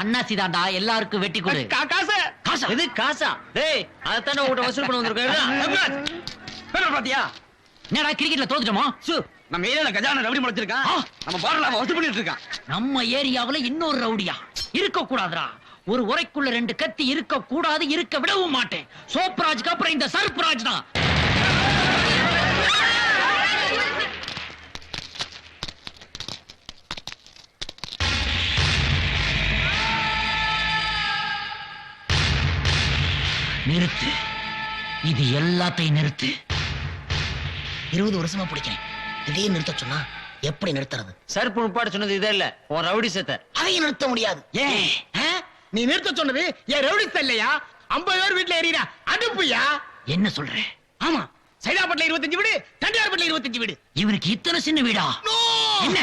அண்ணாச்சி! தாண்டா எல்லாருக்கும் வெட்டி கொடு. காசு! காசா! இது காசா? டேய் அதத்தானே உங்கள்கிட்ட வசூல் பண்ண வந்திருக்கேன். பேப்பர் பாத்தியா? என்னடா கிரிக்கெட்ல தோத்துட்டோமா? சு நம்ம ஏரியால கஜான ரவுடி முளைச்சிருக்கான். நம்ம அவன் வசூல் பண்ணிட்டு இருக்கான். நம்ம ஏரியாவுல இன்னொரு ரவுடியா? இருக்க கூடாதுடா ஒரு உரைக்குள்ள ரெண்டு கத்தி இருக்க கூடாது இருக்க விடவும் மாட்டேன். சோப்ராஜ்க்கு அப்புறம் இந்த சர்ப்ராஜ் தான். நிறுத்து. இது எல்லாத்தையும் நிறுத்து. இருபது வருஷமா பிடிக்கிறேன். திடீர்னு நிறுத்த சொன்னா எப்படி நிறுத்துறது? சர்ப்பு முப்பாடு சொன்னது இதே இல்ல. உன் ரவுடி செத்த. அதையும் நிறுத்த முடியாது. ஏன்? நீ நிறுத்த சொன்னது என் ரவுடி இல்லையா? ஐம்பது பேர் வீட்டுல எறியா அடுப்புயா? என்ன சொல்ற? ஆமா. சைதாப்பட்டில இருபத்தஞ்சு வீடு தண்டியார்பட்டில இருபத்தஞ்சு வீடு. இவனுக்கு இத்தனை சின்ன வீடா? என்ன?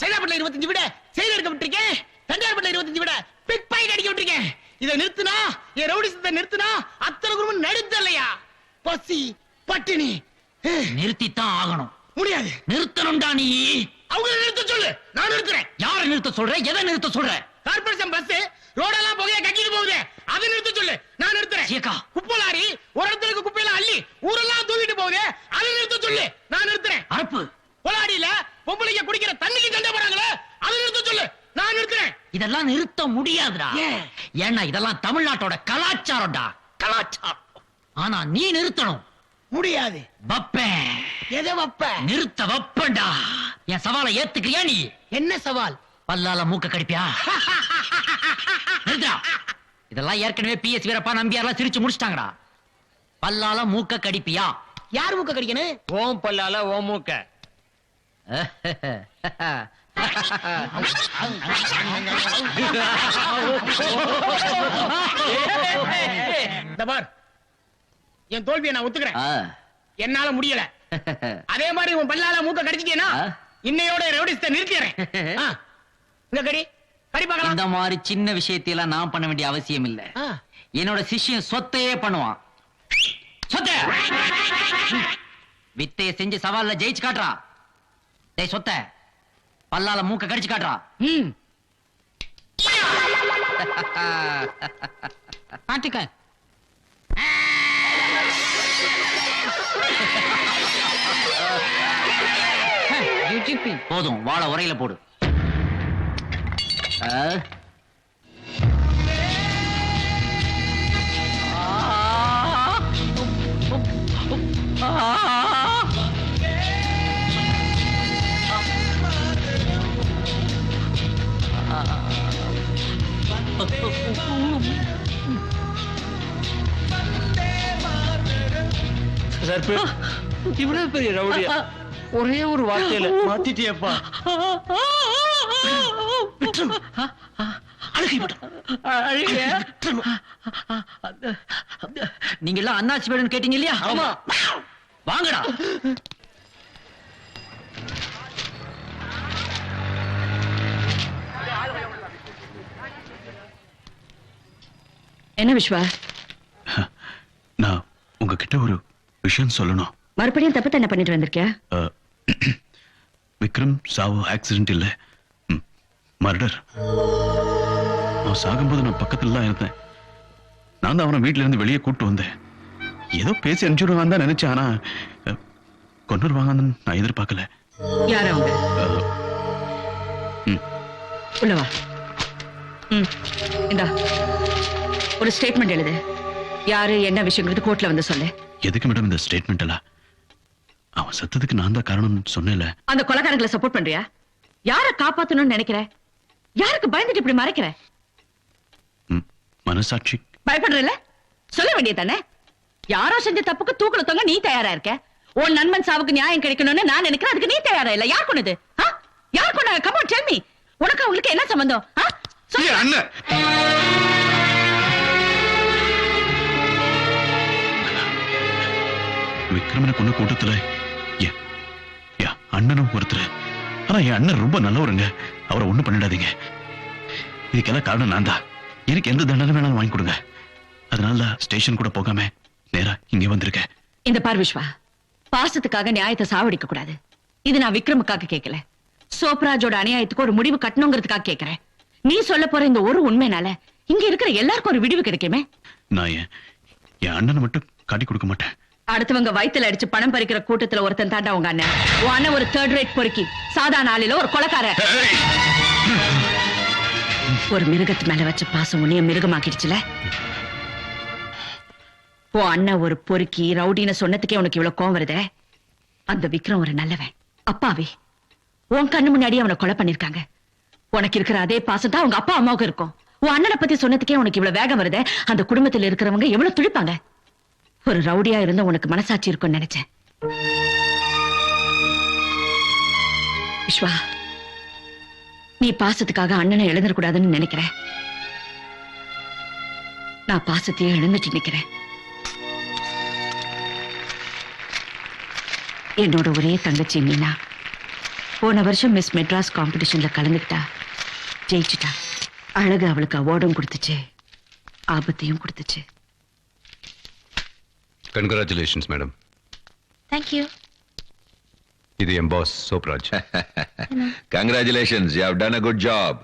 சைதாப்பட்டில இருபத்தஞ்சு வீட செய்தி எடுக்க விட்டுருக்கேன். தண்டியார்பட்டில இருபத்தஞ்சு வீட பிக் பாயிண்ட் அடிக்க விட்டுருக்கேன். இதை நிறுத்துனா என் ரவுடி சத்தை நிறுத்துனா அத்தனை குடும்பம் நடுத்த இல்லையா பசி பட்டினி. நிறுத்தித்தான் ஆகணும். முடியாது. நிறுத்தணும்டா நீ. அவங்க நிறுத்த சொல்லு. நான் நிறுத்துறேன். யார நிறுத்த சொல்ற? எதை நிறுத்த சொல்ற? கார்பரேஷன் பஸ் ரோடெல்லாம் புகையா கக்கிட்டு போகுது. அதை நிறுத்த சொல்லு. நான் நிறுத்துறேன். குப்பை லாரி ஒரு இடத்துல குப்பையெல்லாம் அள்ளி ஊரெல்லாம் தூக்கிட்டு போகுது. அதை நிறுத்த சொல்லு. நான் நிறுத்துறேன். அரப்பு கொலாடியில பொம்பளைங்க குடிக்கிற தண்ணிக்கு சண்டை போறாங்களே அதை நிறுத்த சொல்லு. நான் நிறுத்துறேன். இதெல்லாம் நிறுத்த முடியாதுடா. ஏன்? ஏன்னா இதெல்லாம் தமிழ்நாட்டோட கலாச்சாரம்டா. கலாச்சாரம். ஆனா நீ நிறுத்தணும். முடியாது. வப்பேன் எதை வப்ப? நிறுத்த வப்பேன்டா. என் சவாலை ஏத்துக்கிறியா நீ? என்ன சவால்? பல்லால மூக்க கடிப்பியா? நிறுத்துடா. இதெல்லாம் ஏற்கனவே பிஎஸ் வீரப்பா நம்பியார்லாம் சிரிச்சு முடிச்சிட்டாங்கடா. பல்லால மூக்க கடிப்பியா? யார் மூக்க கடிக்கணும்? ஓம் பல்லால ஓ மூக்க. இந்த பார் என் தோல்வியை நான் ஒத்துக்கிறேன். என்னால முடியல. அதே மாதிரி உன் பல்லால மூக்க கடிச்சிட்டேனா? இன்னையோட ரவுடிஸ்ட நிறுத்திடுறேன். ஆ. இந்த கடி கடி பார்க்கலாம். இந்த மாதிரி சின்ன விஷயத்தையெல்லாம் நான் பண்ண வேண்டிய அவசியம் இல்ல. என்னோட சிஷ்யன் சொத்தையே பண்ணுவான். சொத்த! வித்தைய செஞ்சு சவால்ல ஜெயிச்சு காட்டுறா டேய் சொத்த! பல்லால மூக்க கடிச்சு காட்டுறா ம். காட்டுக்க போதும் வாழ உரையில போடு. ஆ. இவ்வளவு பெரிய ரவுடியா? ஒரே ஒரு வார்த்தையில மாத்திட்டியப்பா. நீங்க எல்லாம் அண்ணாச்சி வேணும்னு கேட்டீங்க இல்லையா? ஆமா. வாங்கடா. என்ன விஸ்வா? நான் உங்ககிட்ட ஒரு விஷயம் சொல்லணும். மறுபடியும் தப்பு என்ன பண்ணிட்டு வந்திருக்கியா? விக்ரம் சாவு ஆக்சிடென்ட் இல்ல. மர்டர் அவன் சாகும்போது நான் பக்கத்துல தான் இருந்தேன். நான் தான் அவனை வீட்ல இருந்து வெளியே கூட்டு வந்தேன். ஏதோ பேசி அனுப்பிச்சுடுவான் தான் நினைச்சேன் ஆனா அஹ், கொன்னுருவாங்கன்னு நான் எதிர்பார்க்கல. யார் அவங்க? அஹ், உள்ள வா. ம் இந்தா. ஒரு ஸ்டேட்மெண்ட் எழுது. யாரு என்ன விஷயங்கிறது கோர்ட்ல வந்து சொல்லு. எதுக்கு மேடம் இந்த ஸ்டேட்மெண்ட் எல்லாம்? அவன் செத்ததுக்கு நான் தான் காரணம்னு சொன்னேன்ல. அந்த கொலைகாரங்களை சப்போர்ட் பண்றியா? யார காப்பாத்தணும்னு நினைக்கிற? யாருக்கு பயந்துட்டு இப்படி மறைக்கிற? மனசாட்சி. பயப்படுறல சொல்ல வேண்டியதானே யாரோ செஞ்ச தப்புக்கு தூக்குல தொங்க நீ தயாரா இருக்க? உன் நண்பன் சாவுக்கு நியாயம் கிடைக்கணும்னு நான் நினைக்கிறேன் அதுக்கு நீ தயாரா இல்ல. யார் கொண்டது? யார் கொண்ட கமோன் டெல் மீ உனக்கு அவங்களுக்கு என்ன சம்பந்தம்? சொல்லு. அண்ணன். விக்ரமனை கொண்ட கூட்டத்துல அண்ணனும் ஒருத்தர். ஆனா என் அண்ணன் ரொம்ப நல்லவருங்க. அவரை ஒண்ணும் பண்ணிடாதீங்க. இதுக்கெல்லாம் காரணம் நான் தான் எனக்கு எந்த தண்டனை வேணாலும் வாங்கி கொடுங்க. அதனால ஸ்டேஷன் கூட போகாம நேரா இங்க வந்திருக்கேன். இந்த பார் விஸ்வா பாசத்துக்காக நியாயத்தை சாவடிக்க கூடாது. இது நான் விக்ரமுக்காக கேட்கல சோப்ராஜோட அநியாயத்துக்கு ஒரு முடிவு கட்டணுங்கிறதுக்காக கேட்கிறேன் நீ சொல்ல போற இந்த ஒரு உண்மைனால இங்க இருக்கிற எல்லாருக்கும் ஒரு விடிவு கிடைக்குமே? நான் என் அண்ணனை மட்டும் காட்டி கொடுக்க மாட்டேன். அடுத்தவங்க வயித்துல அடிச்சு பணம் பறிக்கிற கூட்டத்துல ஒருத்தன் தாண்டா உங்க அண்ணன். உன் அண்ணன் ஒரு தேர்ட் ரேட் பொறுக்கி. சாதாரண ஆளில ஒரு கொலைக்காரன் ஒரு மிருகத்து மேல வச்ச பாசம் உன்னைய மிருகமாக்கிடுச்சுல? உன் அண்ணன் ஒரு பொறுக்கி ரவுடின்னு சொன்னதுக்கே உனக்கு இவ்வளவு கோவம் வருதே? அந்த விக்ரம் ஒரு நல்லவன். அப்பாவி உன் கண்ணு முன்னாடி அவனை கொலை பண்ணிருக்காங்க. உனக்கு இருக்கிற அதே பாசம் தான் உங்க அப்பா அம்மாவுக்கு இருக்கும். உன் அண்ணனை பத்தி சொன்னதுக்கே உனக்கு இவ்வளவு வேகம் வருதே? அந்த குடும்பத்துல இருக்கிறவங்க எவ்வளவு துடிப்பாங்க? ஒரு ரவுடியா இருந்த உனக்கு மனசாட்சி இருக்கும்னு நினைச்சேன். விஸ்வா நீ பாசத்துக்காக அண்ணனை எழுந்திரக்கூடாதுன்னு நினைக்கிறேன். நான் பாசத்தையே எழுந்துட்டு நிக்கிறேன். என்னோட ஒரே தங்கச்சி மீனா. போன வருஷம் மிஸ் மெட்ராஸ் காம்படிஷன்ல கலந்துக்கிட்டா ஜெயிச்சிட்டா. அழகு அவளுக்கு அவார்டும் கொடுத்துச்சு ஆபத்தையும் கொடுத்துச்சு. கங்க்ராச்சுலேஷன்ஸ் மேடம் தேங்க்யூ இது என் boss Sobhraj Congratulations, you have done a good job.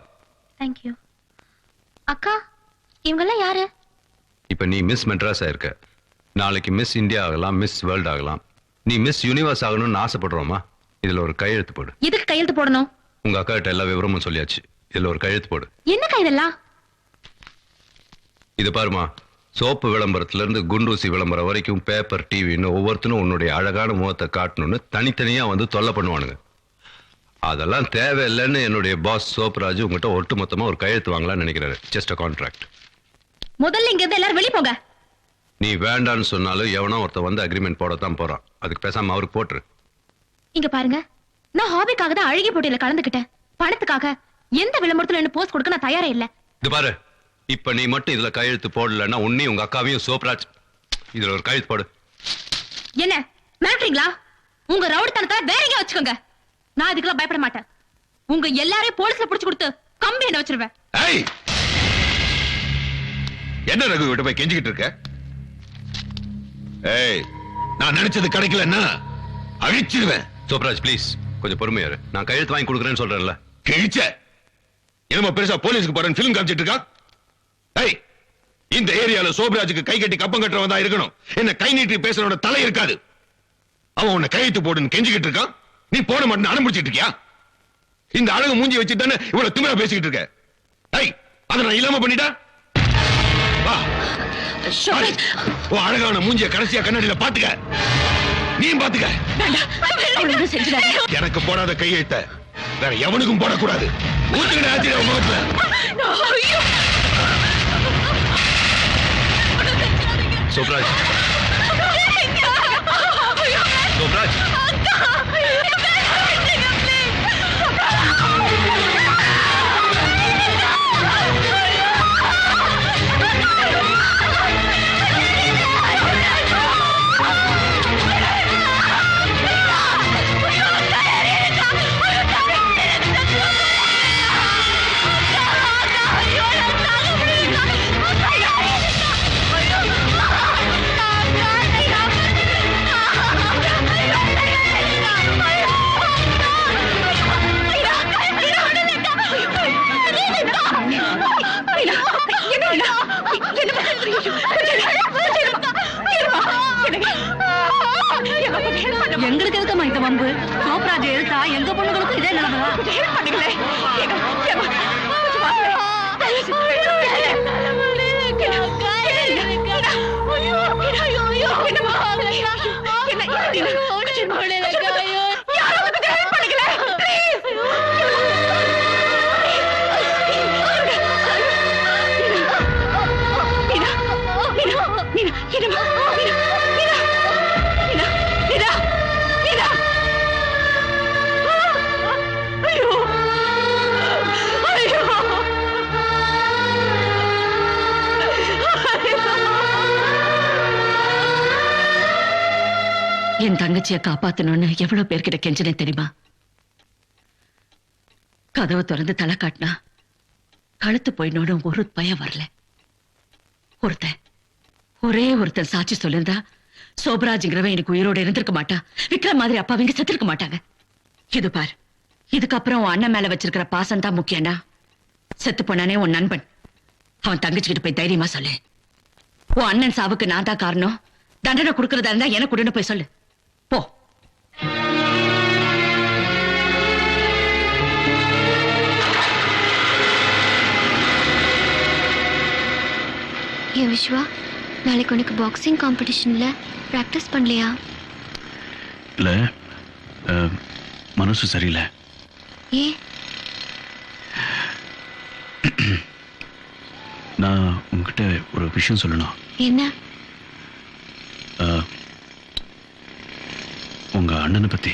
Thank you அக்கா இவங்கெல்லாம் யாரு? இப்ப நீ மிஸ் மெட்ராஸ் ஆயிருக்க. நாளைக்கு மிஸ் இந்தியா ஆகலாம் மிஸ் வேர்ல்ட் ஆகலாம். நீ மிஸ் யூனிவர்ஸ் ஆகணும்னு ஆசைப்படுறோமா? இதுல ஒரு கையெழுத்து போடு. எதுக்கு கையெழுத்து போடணும்? உங்க அக்கா கிட்ட எல்லா விவரமும் சொல்லியாச்சு. இதுல ஒரு கையெழுத்து போடு. என்னக்கா இதெல்லாம்? இது பாருமா. சோப்பு விளம்பரத்துல இருந்து குண்டூசி விளம்பரம் வரைக்கும் பேப்பர் டிவின்னு ஒவ்வொருத்தனும் உன்னுடைய அழகான முகத்தை காட்டணும்னு தனித்தனியா வந்து தொல்லை பண்ணுவானுங்க. அதெல்லாம் தேவையில்லைன்னு என்னுடைய பாஸ் சோப்ராஜ் உங்ககிட்ட ஒட்டு மொத்தமா ஒரு கையெழுத்து வாங்கலாம்னு நினைக்கிறாரு. ஜஸ்ட் அ கான்ட்ராக்ட் முதல்ல இங்க இருந்து எல்லாரும் வெளிய போங்க. நீ வேண்டான்னு சொன்னாலும் எவனோ ஒருத்தன் வந்து அக்ரிமெண்ட் போடத்தான் போறான். அதுக்கு பேசாம அவருக்கு போட்டுரு. இங்க பாருங்க. நான் ஹாபிக்காக தான் அழகி போட்டியில கலந்துக்கிட்டேன். பணத்துக்காக எந்த விளம்பரத்துல என்ன போஸ்ட் கொடுக்க நான் தயாரே இல்ல. இது பாரு. இப்ப நீ மட்டும் இதுல கையெழுத்து போடலன்னா உன்னையும் உங்க அக்காவையும் சோப்ராஜ் இதுல ஒரு கையெழுத்து போடு. என்ன? மிரட்டுறீங்களா? உங்க ரவுடித்தனத்தை வேற எங்க வச்சுக்கோங்க. நான் இதுக்கெல்லாம் பயப்பட மாட்டேன். உங்க எல்லாரையும் போலீஸ்ல புடிச்சு கொடுத்து கம்பி என்ன வச்சிருவேன். ஏய்! என்ன ரகு விட்டு போய் கெஞ்சிக்கிட்டு இருக்க? ஏய் நான் நினைச்சது கிடைக்கலன்னா அழிச்சிருவேன். சோப்ராஜ் ப்ளீஸ் கொஞ்சம் பொறுமையா இரு. நான் கையெழுத்து வாங்கி கொடுக்குறேன்னு சொல்றேன்ல. கிழிச்ச என்னமோ பெருசா போலீஸ்க்கு போறேன் பிலிம் காமிச்சிட்டு இருக்கான் இந்த ஏரியால சோபராஜுக்கு கை கட்டி கப்பம் கட்டுறவன் தான் இருக்கணும். என்ன கை நீட்டி பேசுறவனோட தலை இருக்காது. அவன் உன்னை கையெழுத்து போடுன்னு கெஞ்சிக்கிட்டு இருக்கான். நீ போட மாட்டேன்னு அனுப்பிச்சிட்டு இருக்கியா? இந்த அழகு மூஞ்சி வச்சுட்டு தானே இவ்வளவு திமிரா பேசிக்கிட்டு இருக்க? ஏய் அதை நான் இல்லாம பண்ணிட்டா? வா. உன் அழகான மூஞ்சிய கடைசியா கண்ணாடியில பாத்துக்க. நீயும் பாத்துக்க. எனக்கு போடாத கையெழுத்த. வேற எவனுக்கும் போடக்கூடாது. ஊத்துக்கிட்ட ஆச்சு முகத்துல. சோப்ராஜ் சோப்ராஜ் சோப்ராஜ் எழுத்தா எங்க பொண்ணுங்களுக்கும் இதே நிலைமை பண்ணுங்களே என் தங்கச்சியை காப்பாத்தணும்னு எவ்வளவு பேர்கிட்ட கெஞ்சினேன் தெரியுமா? கதவை திறந்து தலை காட்டினா கழுத்து போயினோட ஒரு பயம் வரல. ஒருத்தன் ஒரே ஒருத்தன் சாட்சி சொல்லிருந்தா சோபராஜ்ங்கிறவன் எனக்கு உயிரோட இருந்திருக்க மாட்டான். விக்ரம் மாதிரி அப்பா அவங்க செத்திருக்க மாட்டாங்க. இது பார் இதுக்கப்புறம் உன் அண்ணன் மேல வச்சிருக்கிற பாசம் தான் முக்கியம்னா செத்து போனானே உன் நண்பன். அவன் தங்கச்சிக்கிட்டு போய் தைரியமா சொல்லு. உன் அண்ணன் சாவுக்கு நான் தான் காரணம். தண்டனை கொடுக்கறதா இருந்தா எனக்கு உடனே போய் சொல்லு. போ. ஏ விஸ்வா நாளைக்கு உனக்கு பாக்ஸிங் காம்படிஷன்ல ப்ராக்டிஸ் பண்ணலையா? இல்ல மனசு சரியில்லை. ஏ? நான் உங்ககிட்ட ஒரு விஷயம் சொல்லணும். என்ன அஹ், உங்க அண்ணனை பத்தி.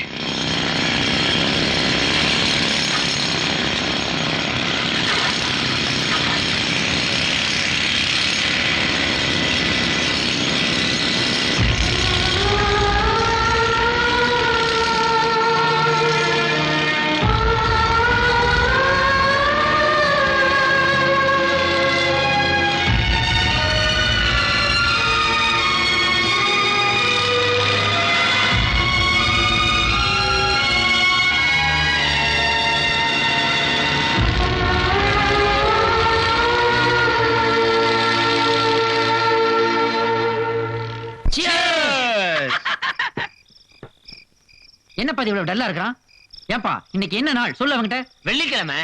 என்னப்பா இது இவ்வளவு டல்லா இருக்கிறான்? ஏன்பா இன்னைக்கு என்ன நாள்? சொல்லு அவங்கிட்ட வெள்ளிக்கிழமை.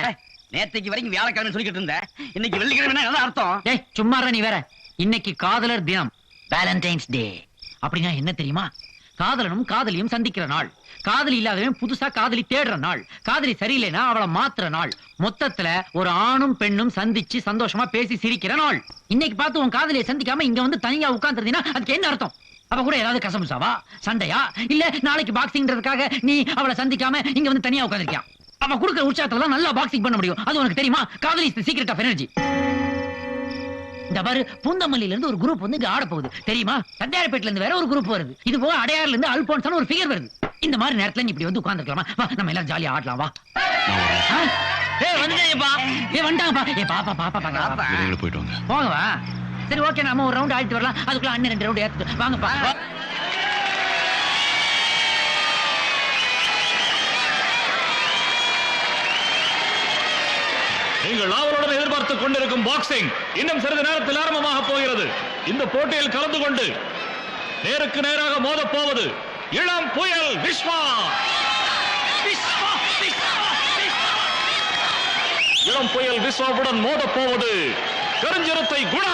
நேத்தைக்கு வரைக்கும் வியாழக்கிழமை சொல்லிக்கிட்டு இருந்தேன் இன்னைக்கு வெள்ளிக்கிழமை என்ன அர்த்தம்? டேய் சும்மா நீ வேற. இன்னைக்கு காதலர் தினம். வேலண்டைன்ஸ் டே அப்படின்னா என்ன தெரியுமா? காதலனும் காதலியும் சந்திக்கிற நாள். காதலி இல்லாதவன் புதுசா காதலி தேடுற நாள். காதலி சரியில்லைன்னா அவளை மாத்துற நாள். மொத்தத்துல ஒரு ஆணும் பெண்ணும் சந்திச்சு சந்தோஷமா பேசி சிரிக்கிற நாள். இன்னைக்கு பார்த்து உன் காதலியை சந்திக்காம இங்க வந்து தனியா உட்கார்ந்துருந்தீங்கன்னா அதுக்கு என்ன அர்த்தம்? அவ கூட ஏதாவது கசமுசாவா சண்டையா? இல்ல நாளைக்கு பாக்ஸிங்ன்றதுக்காக நீ அவளை சந்திக்காம இங்க வந்து தனியா உட்கார்ந்திருக்கியா? அவ கொடுக்குற உற்சாகத்துல தான் நல்லா பாக்ஸிங் பண்ண முடியும். அது உனக்கு தெரியுமா? காதலி இஸ் சீக்ரெட் ஆஃப் எனர்ஜி இந்த பாரு பூந்தமல்லியில இருந்து ஒரு குரூப் வந்து இங்க ஆட போகுது தெரியுமா? தண்டையார்பேட்ல இருந்து வேற ஒரு குரூப் வருது. இது போக அடையாறுல இருந்து அல்போன்சான ஒரு ஃபிகர் வருது. இந்த மாதிரி நேரத்துல நீ இப்படி வந்து உட்கார்ந்துக்கலாமா வா நம்ம எல்லாரும் ஜாலியா ஆடலாம் வா? ஏய் வந்துட்டேப்பா ஏய் வந்துட்டாங்கப்பா. ஏய் பாப்பா பாப்பா பாப்பா. வாங்க. போகவா? சரி ஓகே நம்ம ஒரு ரவுண்ட் ஆடிட்டு வரலாம். அதுக்குள்ள அண்ணன் ரெண்டு ரவுண்ட் ஏத்துட்டு வாங்கப்பா. நீங்கள் ஆவலுடன் எதிர்பார்த்துக் கொண்டிருக்கும் பாக்ஸிங் இன்னும் சிறிது நேரத்தில் ஆரம்பமாக போகிறது. இந்த போட்டியில் கலந்து கொண்டு நேருக்கு நேராக மோதப் போவது இளம் புயல் விஸ்வா. இளம் புயல் விஸ்வாவுடன் மோதப் போவது கருஞ்சிரத்தை குணா.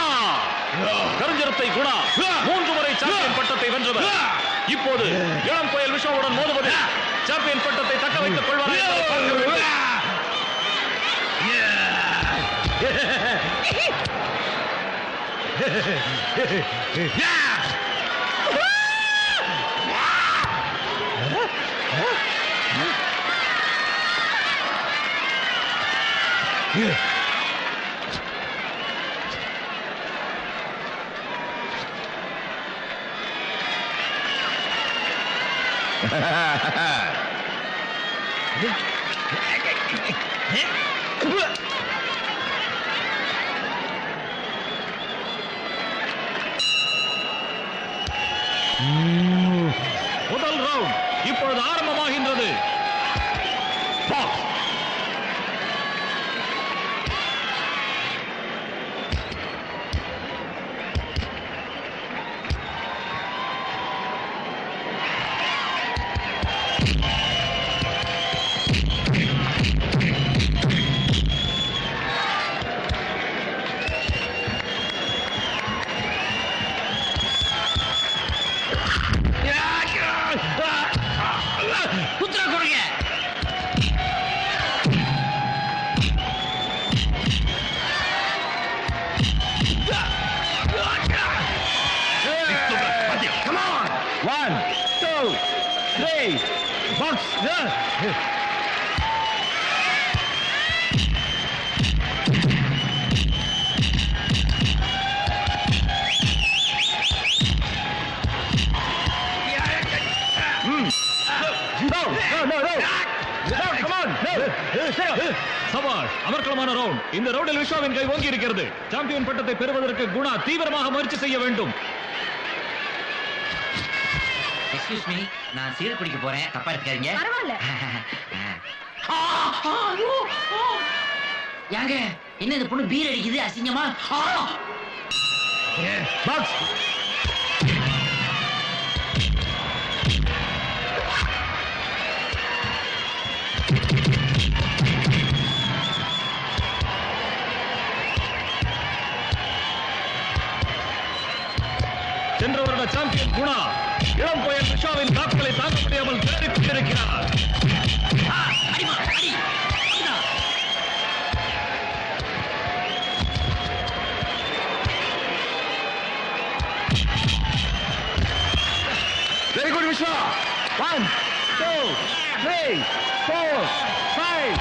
கருஞ்சிரத்தை குணா. மூன்று முறை சாம்பியன் பட்டத்தை வென்றவர் இப்போது இளம் புயல் விஷ்ணுவுடன் மோதுவது. சாம்பியன் பட்டத்தை தக்க வைத்துக் கொள்வார் Yeah! பார்க்க முதல் ரவுண்ட் இப்பொழுது ஆரம்பமாகின்றது கொடுங்க One, two, three, box. சவால் அமர்க்கலமான ரவுண்ட் இந்த ரவுண்டில் விஸ்வாவின் கை ஓங்கி இருக்கிறது. சாம்பியன் பட்டத்தை பெறுவதற்கு குணா தீவிரமாக முயற்சி செய்ய வேண்டும். எக்ஸ்கியூஸ் மீ நான் சீர் குடிக்க போறேன். தப்பா பரவாயில்ல. ஆ. ஏங்க என்ன இந்த பொண்ணு பீர் அடிக்குது? அசிங்கமா. பாக்ஸ் சென்ற வருட சாம்பியன் குணா இளம் புயல் ரிஷாவின் தாக்குதலை தாக்க முடியாமல் தேடிக் கொண்டிருக்கிறார். Very good Viswa one two three four five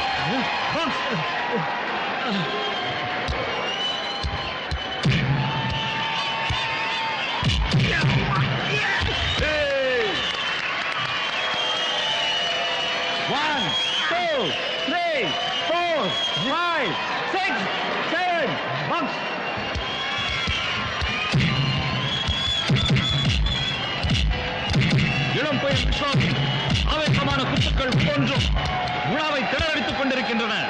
four, five, six, seven, bunks. இளம் ஆவேசமான குத்துக்கள் போன்றும் விழாவை திணறடித்துக் கொண்டிருக்கின்றன.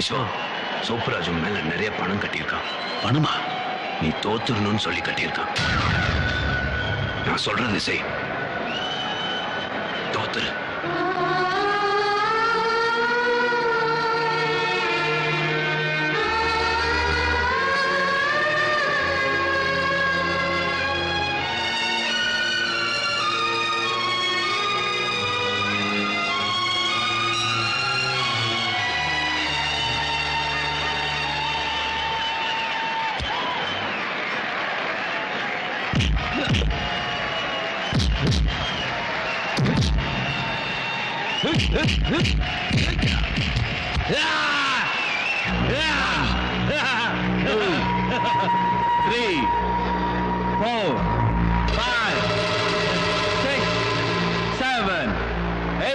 விஸ்வா சோப்புராஜ் மேல நிறைய பணம் கட்டியிருக்கான். பணமா? நீ தோத்துடணும்னு சொல்லி கட்டியிருக்கான். நான் சொல்றது செய். தோத்துரு.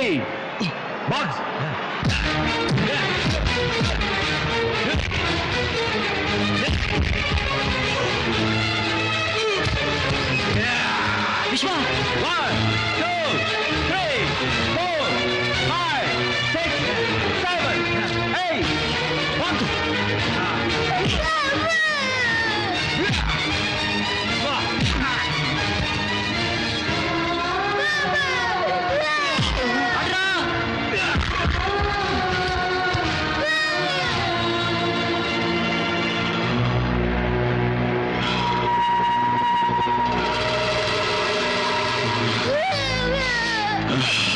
ready. Box. Yeah. One, two, three, four. Yeah.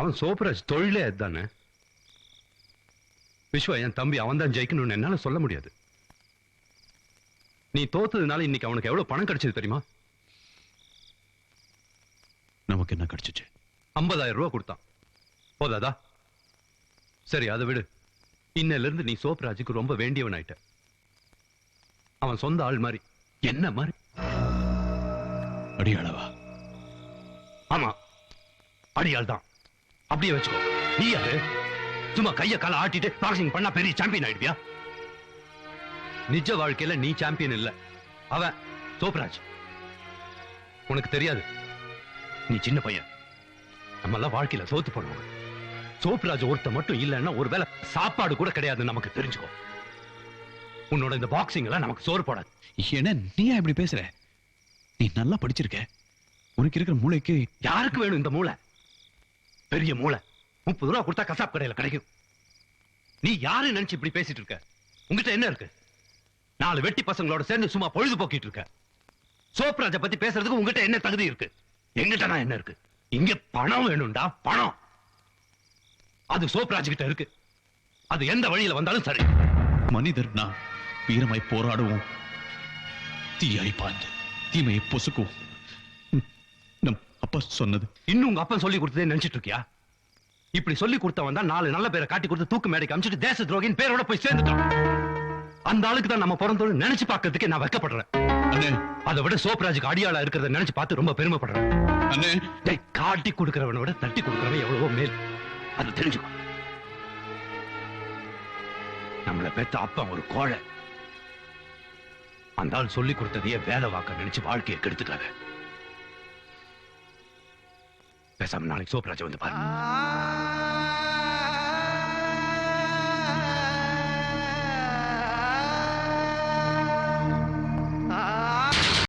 அவன் சோப்ராஜ் தொழிலே அதுதானே? விஸ்வா என் தம்பி அவன் தான் ஜெயிக்கணும்னு என்னால சொல்ல முடியாது. நீ தோத்ததுனால இன்னைக்கு அவனுக்கு எவ்வளவு பணம் கிடைச்சது தெரியுமா? நமக்கு என்ன கிடைச்சிச்சு? ஐம்பதாயிரம் ரூபாய் கொடுத்தான். போதாதா? சரி அதை விடு. இன்னையில இருந்து நீ சோப்ராஜுக்கு ரொம்ப வேண்டியவன் ஆயிட்ட. அவன் சொந்த ஆள் மாதிரி. என்ன மாதிரி? அடியாளவா? ஆமா. அடியாள் தான் அப்படியே வச்சுக்கோ. நீ யாரு? சும்மா கைய கால ஆட்டிட்டு பாக்ஸிங் பண்ணா பெரிய சாம்பியன் ஆயிடுவியா? நிஜ வாழ்க்கையில நீ சாம்பியன் இல்ல. அவன் சோப்ராஜ். உனக்கு தெரியாது. நீ சின்ன பையன். நம்ம எல்லாம் வாழ்க்கையில சோத்து போடுவோம் சோப்ராஜ் ஒருத்த மட்டும் இல்லைன்னா ஒருவேளை சாப்பாடு கூட கிடையாது நமக்கு தெரிஞ்சுக்கோ. உன்னோட இந்த பாக்ஸிங் எல்லாம் நமக்கு சோறு போடாது. என்ன நீயா இப்படி பேசுற? நீ நல்லா படிச்சிருக்க. உனக்கு இருக்கிற மூளைக்கு யாருக்கு வேணும் இந்த மூளை? பெரிய மூளை. முப்பது ரூபா கொடுத்தா கசாப் கடையில கிடைக்கும். நீ யாரு நினைச்சு இப்படி பேசிட்டு இருக்க? உங்ககிட்ட என்ன இருக்கு? நாலு வெட்டி பசங்களோட சேர்ந்து சும்மா பொழுது போக்கிட்டு இருக்க. சோப்ராஜ பத்தி பேசுறதுக்கு உங்ககிட்ட என்ன தகுதி இருக்கு? எங்கிட்ட நான் என்ன இருக்கு? இங்க பணம் வேணும்டா பணம். அது சோப்ராஜ் கிட்ட இருக்கு. அது எந்த வழியில வந்தாலும் சரி. மனிதர் நான் வீரமாய் போராடுவோம். தீயாய் பாய்ந்து தீமையை பொசுக்குவோம். அப்பா சொன்னது. இன்னும் உங்க அப்பா சொல்லி கொடுத்ததே நினைச்சிட்டு இருக்கியா? இப்படி சொல்லி கொடுத்தவன் தான் நாலு நல்ல பேரை காட்டி கொடுத்து தூக்கு மேடைக்கு அமிச்சிட்டு தேச துரோகின் பேரோட போய் சேர்ந்துட்டான். அந்த ஆளுக்கு தான் நம்ம பிறந்தோம் நினைச்சு பார்க்கிறதுக்கே நான் வெக்கப்படுறேன். அதை விட சோப்ராஜுக்கு அடியாளா இருக்கிறத நினைச்சு பார்த்து ரொம்ப பெருமைப்படுறேன். காட்டி கொடுக்கிறவனை விட தட்டி கொடுக்கிறவன் எவ்வளவோ மேல். அது தெரிஞ்சுக்கோ. நம்மளை பெத்த அப்பா ஒரு கோழை. அந்த ஆள் சொல்லி கொடுத்ததையே வேலை வாக்க நினைச்சு வாழ்க்கையை கெடுத்துக்காத பேசாம நாளைக்கு சோப்ராஜ் வந்து பாரு.